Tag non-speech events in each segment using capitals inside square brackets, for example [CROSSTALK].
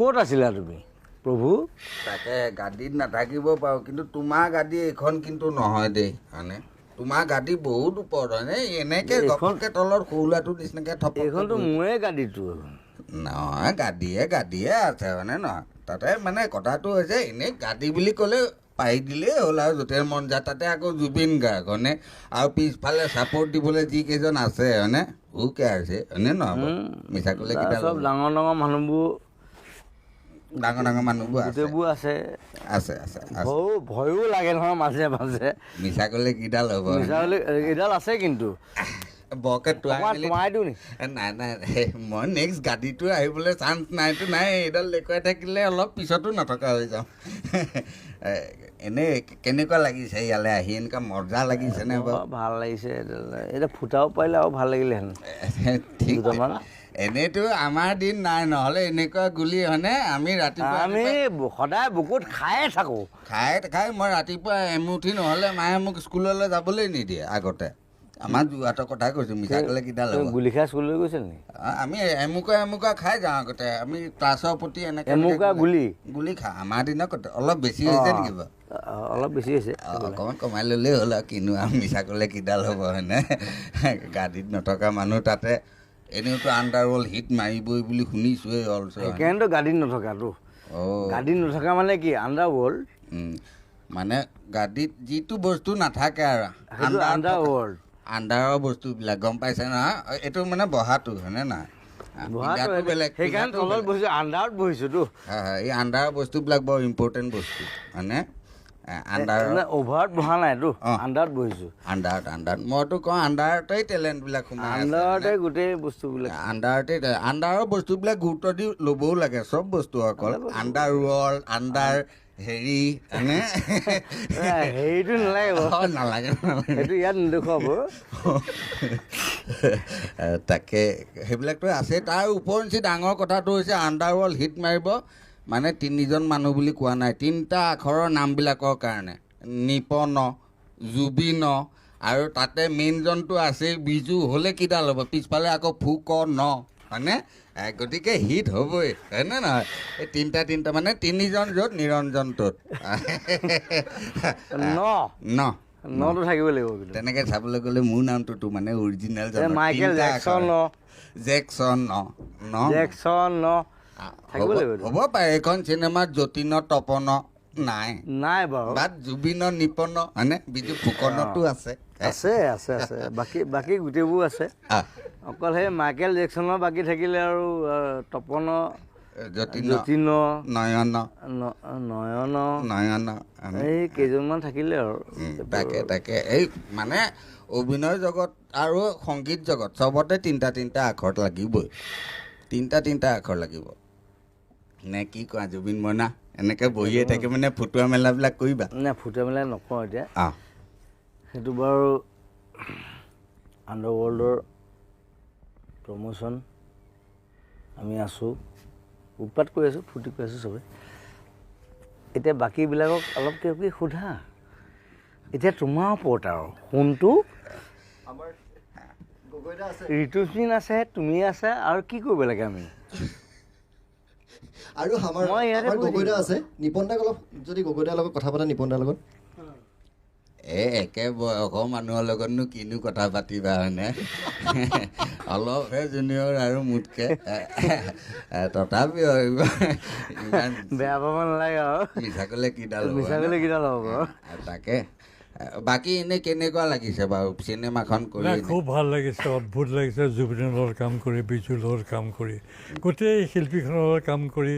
ক'ত আছিলা তুমি? প্ৰভু? তাকে গাদীত নাথাকিব পাৰোঁ কিন্তু তোমাৰ গাদী এইখন কিন্তু নহয় দেই হয়নে? তোমাৰ গাদী বহুত ওপৰত হয়নে এনেকে ঘপককে তলত সৰু ল'ৰাটোৰ নিচিনাকে থপ এইখনতো মোৰে গাড়ীটো নহয় গাদীয়ে গাদীয়ে আছে হয়নে নহয়? তাতে মানে কথাটো হৈছে এনেই গাদী বুলি ক'লে পাৰি দিলেই হ'ল আৰু য'তে মন যায় তাতে আকৌ জুবিন গাৰ্গ হয়নে? আৰু পিছফালে ছাপৰ্ট দিবলৈ যিকেইজন আছে হয়নে? হু কেয়াৰছে হয়নে নহয়? মিছা ক'লে কিবা চব ডাঙৰ ডাঙৰ মানুহবোৰ ডাঙৰ ডাঙৰ মানুহবোৰ আছে। গোটেইবোৰ আছে। আছে আছে আছে। ভয়ো ভয়ো লাগে নহয় মাজে মাজে। মিছা ক'লে কিডাল হ'ব। মিছা এইডাল আছে কিন্তু। বৰকে তোৱাই দিওঁ নি? নাই নাই মই নেক্সট গাড়ীটো আহিবলৈ চান্স নাইতো নাই এইডাল দেখুৱাই থাকিলে অলপ পিছতো নথকা হৈ যাওঁ। এনেই কেনেকুৱা লাগিছে ইয়ালৈ আহি? এনেকুৱা মজা লাগিছেনে বাৰু? ভাল লাগিছে এতিয়া ফুটাব পাৰিলে আৰু ভাল লাগিলেহেঁতেন ঠিক দুটামান। এনেইতো আমাৰ দিন নাই নহ'লে এনেকুৱা গুলি হয়নে? আমি ৰাতিপুৱা আমি সদায় বুকুত খায়ে থাকোঁ। খাই খাই মই ৰাতিপুৱা এমুঠি নহ'লে মায়ে মোক স্কুললৈ যাবলৈ নিদিয়ে আগতে। আমাৰ যোৰহাটৰ কথা কৈছোঁ মিছা ক'লে হ'ব। গুলি খাই স্কুললৈ গৈছিল নেকি আমি এমুকা এমুকা খাই যাওঁ আগতে। আমি ক্লাছৰ প্ৰতি এনেকে এমুকা গুলি? গুলি? খা আমাৰ দিনত অলপ বেছি হৈছে নেকি বাৰু? অলপ বেছি হৈছে। অকণমান কমাই ল'লেই হ'ল আৰু। কিনো আৰু মিছা ক'লে কিডাল হ'ব হয়নে? গাড়ীত নথকা মানুহ তাতে এনেওতো আণ্ডাৰ ৱৰ্ল্ড হিট মাৰিবই বুলি অলছ সেইকাৰণেতো গাড়ীত নথকাটো। অ' গাড়ীত নথকা মানে কি আণ্ডাৰ ৱৰ্ল্ড উম, মানে গাড়ীত যিটো বস্তু নাথাকে আৰু আণ্ডাৰ আণ্ডাৰৰ বস্তুবিলাক গম পাইছে নহয় এইটো মানে বহাটো হয়নে নাই? সেইকাৰণে তলত। বহিছোঁ আণ্ডাৰত বহিছোঁতো হয় হয় এই আণ্ডাৰৰ বস্তুবিলাক বৰ ইম্পৰ্টেণ্ট বস্তু মানে আণ্ডাৰ অভাৰত বহা নাইতো অঁ। আণ্ডাৰত বহিছোঁ। আণ্ডাৰত আণ্ডাৰত মইতো কওঁ আণ্ডাৰতেই টেলেণ্টবিলাক সোমাই আছে আণ্ডাৰতে গোটেই বস্তুবিলাক। আণ্ডাৰতে আণ্ডাৰৰ বস্তুবিলাক গুৰুত্ব দি ল'বও লাগে চব বস্তু অকল। আণ্ডাৰ ৱৰ্ল্ড আণ্ডাৰ হেৰি হয়নে? এ, হেৰিটো নালাগে বাৰু। অ, নালাগে সেইটো ইয়াত নেদেখুৱাব। তাকে সেইবিলাকতো আছে তাৰ ওপৰঞ্চি ডাঙৰ কথাটো হৈছে আণ্ডাৰ ৱৰ্ল্ড হিট মাৰিব। মানে তিনিজন মানুহ বুলি কোৱা নাই। তিনিটা আখৰৰ নামবিলাকৰ কাৰণে। নিপন জুবিন আৰু তাতে মেইনজনটো আছেই বিজু। হ'লে কিডাল হ'ব? পিছফালে আকৌ ফুক ন হয়নে গতিকে হিট হ'বই হয়নে নহয়? এই তিনিটা তিনিটা মানে তিনিজন য'ত নিৰঞ্জন ত'ত। ন। ন। নটো থাকিব লাগিব তেনেকে চাবলৈ গ'লে মোৰ নামটোতো মানে অৰিজিনেল জেকচন ন। জেকচন ন। জেকচন ন। হ'ব- পাৰে এইখন চিনেমাত যতীন তপন নাই। নাই বাৰু। বাট জুবিন নিপন হয়নে? বিজু ফুকনতো আছে। আছে আছে আছে। বাকী বাকী গোটেইবোৰ আছে। অকল সেই মাইকেল জেকচনৰ বাকী থাকিলে আৰু তপন যতীন নয়ন। নয়ন। নয়ন? এই কেইজনমান থাকিলে আৰু। তাকে তাকে। এই মানে অভিনয় জগত আৰু সংগীত জগত চবতে তিনিটা তিনিটা আখৰ লাগিবই। তিনিটা তিনিটা আখৰ লাগিব। নে কি কোৱা জুবিন মইনা এনেকৈ বহিয়ে থাকি মানে ফুটোৱা মেলাবিলাক কৰিবা? নাই ফুটাই মেলাই নকওঁ এতিয়া। অঁ। সেইটো বাৰু আণ্ডাৰৱৰ্ল্ডৰ প্ৰমোশ্যন আমি আছোঁ উৎপাত কৰি আছোঁ ফূৰ্তি কৰি আছোঁ চবেই এতিয়া বাকীবিলাকক অলপ কিবা কিবি সোধা। এতিয়া তোমাৰ ওপৰত আৰু সোণটো ঋতুস্মিন আছে। তুমি আছে আৰু কি কৰিব লাগে আমি? [LAUGHS] আৰু আমাৰ আমাৰ গগৈদা আছে। নিপন দাক অলপ যদি গগৈদাৰ লগত কথা পাতা নিপন দাৰ লগত। এই একে বয়সৰ মানুহৰ লগতনো কিনো কথা পাতিবা হয়নে? অলপহে জুনিয়ৰ আৰু মোতকৈ। তথাপিও বেয়া পাব নালাগে আৰু। মিছা ক'লে কিডাল মিছা? ক'লে কিডাল হ'ব। তাকে। বাকী এনেই কেনেকুৱা লাগিছে বাৰু? চিনেমাখন কৰি? খুব ভাল লাগিছে অদ্ভুত লাগিছে জুবিনৰ লগত কাম কৰি বিজুৰ লগত কাম কৰি গোটেই শিল্পীখনৰ লগত কাম কৰি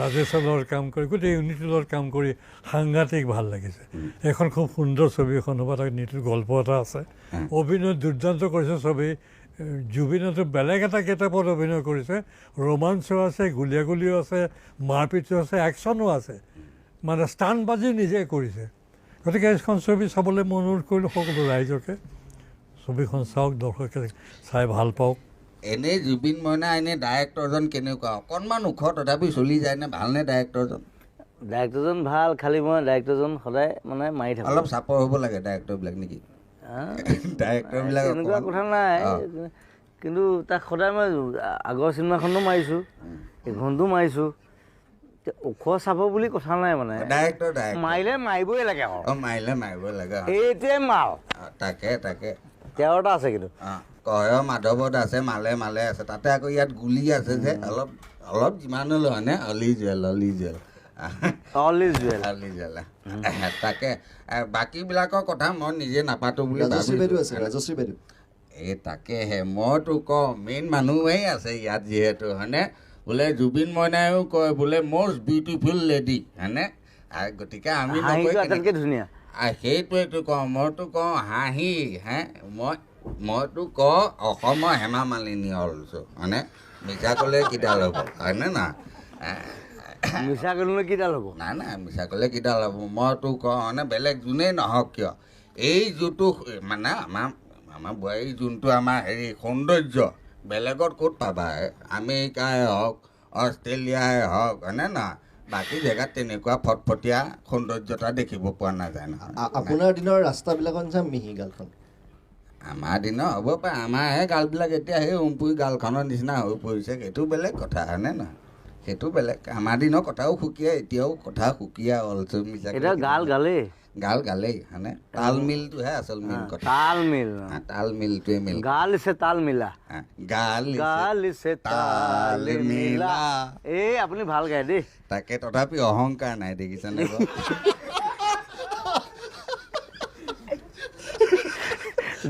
ৰাজেশৰ লগত কাম কৰি গোটেই ইউনিটিৰ লগত কাম কৰি সাংঘাতিক ভাল লাগিছে। এখন খুব সুন্দৰ ছবি এখন হ'ব তাত নীতিৰ গল্প এটা আছে। অভিনয় দুৰ্দান্ত কৰিছে ছবি। জুবিনতো বেলেগ এটা কিতাপত অভিনয় কৰিছে। ৰোমাঞ্চো আছে গুলীয়াগুলিও আছে মাৰপিটো আছে একশ্যনো আছে। মানে ষ্টাণ্টবাজি নিজে কৰিছে। গতিকে এইখন ছবি চাবলৈ মই অনুৰোধ কৰিলোঁ সকলো ৰাইজকে। ছবিখন চাওক দৰ্শকে চাই ভাল পাওক। এনেই জুবিন মইনা এনেই ডাইৰেক্টৰজন কেনেকুৱা? অকণমান ওখ তথাপি চলি যায়নে ভালনে ডাইৰেক্টৰজন ডাইৰেক্টৰজন ভাল খালি মই ডাইৰেক্টৰজন সদায় মানে মাৰি থাকোঁ। অলপ চাপৰ হ'ব লাগে ডাইৰেক্টৰবিলাক নেকি? ডাইৰেক্টৰবিলাক অকণমান- কথা নাই। কিন্তু তাক সদায় মই আগৰ চিনেমাখনো মাৰিছোঁ। এইখনতো মাৰিছোঁ। ওখ চাব বুলি কথা নাই মানে। মাৰিলে মাৰিবই লাগে আৰু মাৰিলে মাৰিব লাগে। এইটোৱে মাল। তাকে তাকে। তেৰটা আছে কিন্তু। কয় মাধৱত আছে মালে মালে আছে। তাতে আকৌ ইয়াত গুলি আছে যে অলপ অলপ যিমান হ'লেও হয়নে অলি জুৱেল অলি জুৱেল। অলি জুৱেল। অলি জুৱেল তাকে বাকীবিলাকৰ কথা মই নিজে নাপাতো বুলি ৰাজশ্ৰী বাইদেউ আছে। ৰাজশ্ৰী বাইদেউ। এই তাকেহে মইতো কওঁ মেইন মানুহেই আছে ইয়াত যিহেতু হয়নে? বোলে জুবিন মইনায়ো কয় বোলে মষ্ট বিউটিফুল লেডি হয়নে? আৰু গতিকে আমি ধুনীয়া। সেইটোৱেতো কওঁ মইতো কওঁ হাঁহি হে? মই মইতো কওঁ অসমৰ হেমা মালিনী অলছো হয়নে? মিছা ক'লে কিডাল হ'ব হয়নে না? মিছা কৰিলে কিডাল হ'ব? নাই নাই মিছা ক'লে কিডাল হ'ব মইতো কওঁ মানে বেলেগ যোনেই নহওক কিয়? এই যোনটো মানে আমাৰ আমাৰ বোৱাৰী যোনটো আমাৰ হেৰি সৌন্দৰ্য বেলেগত ক'ত পাবা? আমেৰিকাই হওক অষ্ট্ৰেলিয়াই হওক হয়নে নহয়? বাকী জেগাত তেনেকুৱা ফটফটীয়া সৌন্দৰ্যতা দেখিব পোৱা নাযায় নহয়। আপোনাৰ দিনৰ ৰাস্তাবিলাকৰ নিচিনা মিহি গালখন। আমাৰ দিনৰ হ'ব পাৰে। আমাৰহে গালবিলাক এতিয়া সেই উমপুৰি গালখনৰ নিচিনা হৈ পৰিছে। সেইটো বেলেগ কথা হয়নে নহয়? সেইটো বেলেগ। আমাৰ দিনৰ কথাও সুকীয়া এতিয়াও কথা সুকীয়া অলছো মিছা গাল গালেই। গাল গালেই হয়নে? তাল মিলটোহে আচল মেইন কথা। তাল মিল। তাল মিলটোৱে মিল। গাল ইছে তাল মিলা। গাল গাল ইছে তাল মিলা। মিলা। এই আপুনি ভাল গায় দেই। তাকে তথাপি অহংকাৰ নাই দেখিছেনে?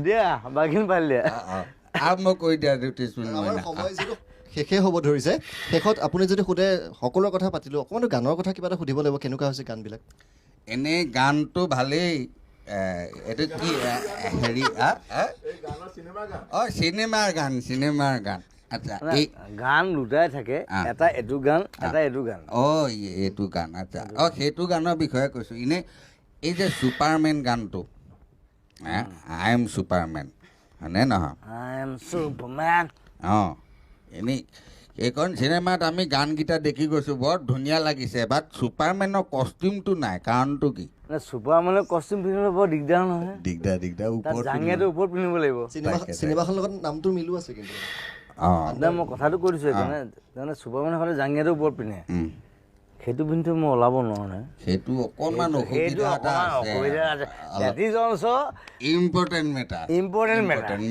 দিয়া বাঘিন পালি দিয়া। আৰু মই কৈ দিয়া যিটো শেষে হ'ব ধৰিছে শেষত আপুনি যদি সোধে সকলোৰে কথা পাতিলোঁ অকণমান গানৰ কথা কিবা এটা সুধিব লাগিব কেনেকুৱা হৈছে গানবিলাক? এনেই গানটো ভালেই। এইটো কি হেৰি? অ চিনেমাৰ গান চিনেমাৰ গান। আচ্ছা মানে এই গান দুটাই থাকে। এটা এইটো গান এটা এইটো গান। অ এই- এইটো গান আচ্ছা। অ সেইটো গানৰ বিষয়ে কৈছোঁ। এনেই এই যে ছুপাৰমেন গানটো আই এম ছুপাৰমেন হয়নে নহয়? I am superman. অঁ এনেই এইখন চিনেমাত আমি গানকেইটা দেখি গৈছোঁ বৰ ধুনীয়া লাগিছে বাট ছুপাৰমেনৰ কষ্টিউমটো নাই কাৰণটো কি? চুপাৰমেনৰ কষ্টিউম পিন্ধিবলৈ বৰ দিগদাৰ নহয়। দিগদাৰ দিগদাৰ তাত ওপৰত জাঙিয়াটো ওপৰত পিন্ধিব লাগিব। চিনেমা তাকে, চিনেমাখনৰ লগত নামটো মিলো আছে কিন্তু। অঁ। এতিয়া মই কথাটো কৈ দিছোঁ সেইকাৰণে তাৰমানে চুপাৰমেনে হ'লে জাঙিয়াটো ওপৰত পিন্ধে। উম। সেইটো পিন্ধি মই ওলাব নোৱাৰোঁ নহয়। সেইটো অকণমান সেইটো অসুবিধা এটা অকণমান অসুবিধা আছে। আছে that is also' important matter. Important matter. Important